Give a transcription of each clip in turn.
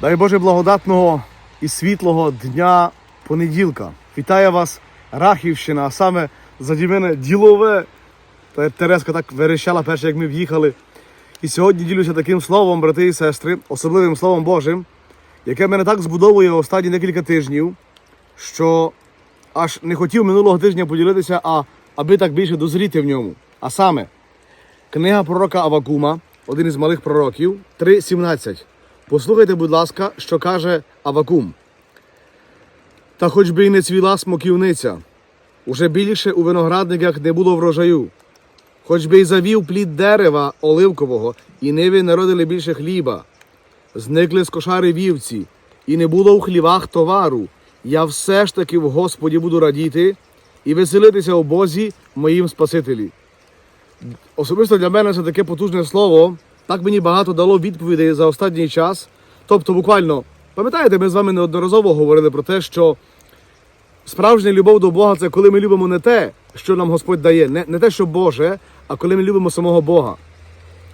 Дай Боже благодатного і світлого дня понеділка. Вітає вас Рахівщина, а саме заді мене ділове. Та Тереска так верещала перше, як ми в'їхали. І сьогодні ділюся таким словом, брати і сестри, особливим словом Божим, яке мене так збудовує останні декілька тижнів, що аж не хотів минулого тижня поділитися, а аби так більше дозріти в ньому. А саме, книга пророка Авакума, один із малих пророків, 3.17. Послухайте, будь ласка, що каже Авакум. Та хоч би й не цвіла смоківниця, уже більше у виноградниках не було врожаю, хоч би й завів плід дерева оливкового, і ниви народили більше хліба, зникли з кошари вівці, і не було у хлівах товару. Я все ж таки в Господі буду радіти і веселитися у Бозі моїм Спасителі. Особисто для мене це таке потужне слово. Так мені багато дало відповідей за останній час. Тобто, буквально, пам'ятаєте, ми з вами неодноразово говорили про те, що справжня любов до Бога це коли ми любимо не те, що нам Господь дає, не, не те, що Боже, а коли ми любимо самого Бога.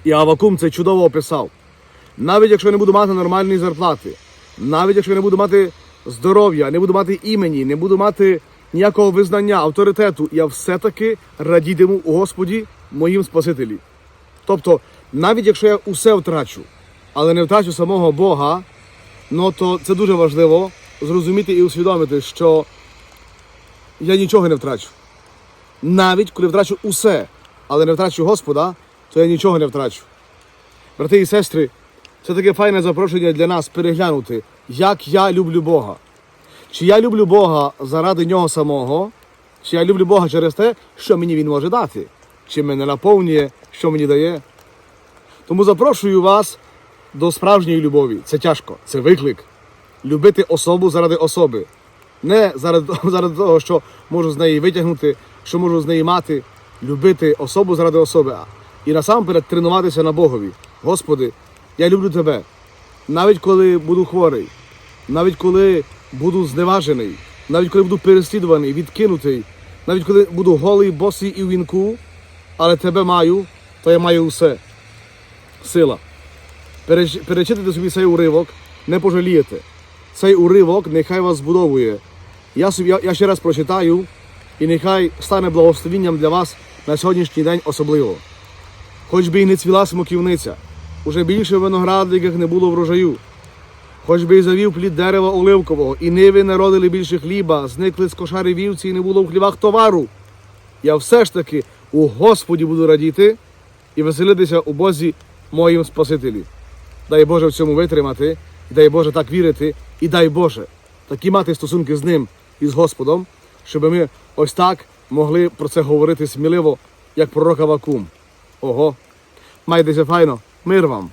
І Авакум це чудово описав. Навіть якщо я не буду мати нормальної зарплати, навіть якщо я не буду мати здоров'я, не буду мати імені, не буду мати ніякого визнання, авторитету, я все-таки радітиму у Господі моїм Спасителі. Тобто, навіть якщо я усе втрачу, але не втрачу самого Бога, ну то це дуже важливо зрозуміти і усвідомити, що я нічого не втрачу. Навіть коли втрачу усе, але не втрачу Господа, то я нічого не втрачу. Брати і сестри, це таке файне запрошення для нас переглянути, як я люблю Бога. Чи я люблю Бога заради нього самого, чи я люблю Бога через те, що мені Він може дати, чи мене наповнює, що мені дає. Тому запрошую вас до справжньої любові. Це тяжко, це виклик. Любити особу заради особи. Не заради, заради того, що можу з неї витягнути, що можу з неї мати. Любити особу заради особи. І насамперед тренуватися на Богові. Господи, я люблю тебе. Навіть коли буду хворий, навіть коли буду зневажений, навіть коли буду переслідуваний, відкинутий, навіть коли буду голий, босий і в вінку, але тебе маю, то я маю усе. Сила. Переч- Перечитайте собі цей уривок, не пожалієте. Цей уривок нехай вас збудовує. Я, собі, я, я ще раз прочитаю, і нехай стане благословінням для вас на сьогоднішній день особливо. Хоч би й не цвіла смоківниця, уже більше в виноградниках не було врожаю. Хоч би й завів плід дерева оливкового, і ниви народили більше хліба, зникли з кошари вівці, і не було в хлівах товару. Я все ж таки у Господі буду радіти і веселитися у Бозі моїм Спасителі. Дай Боже в цьому витримати, і дай Боже так вірити, і дай Боже такі мати стосунки з ним і з Господом, щоб ми ось так могли про це говорити сміливо, як пророк Авакум. Ого, майтеся файно, мир вам!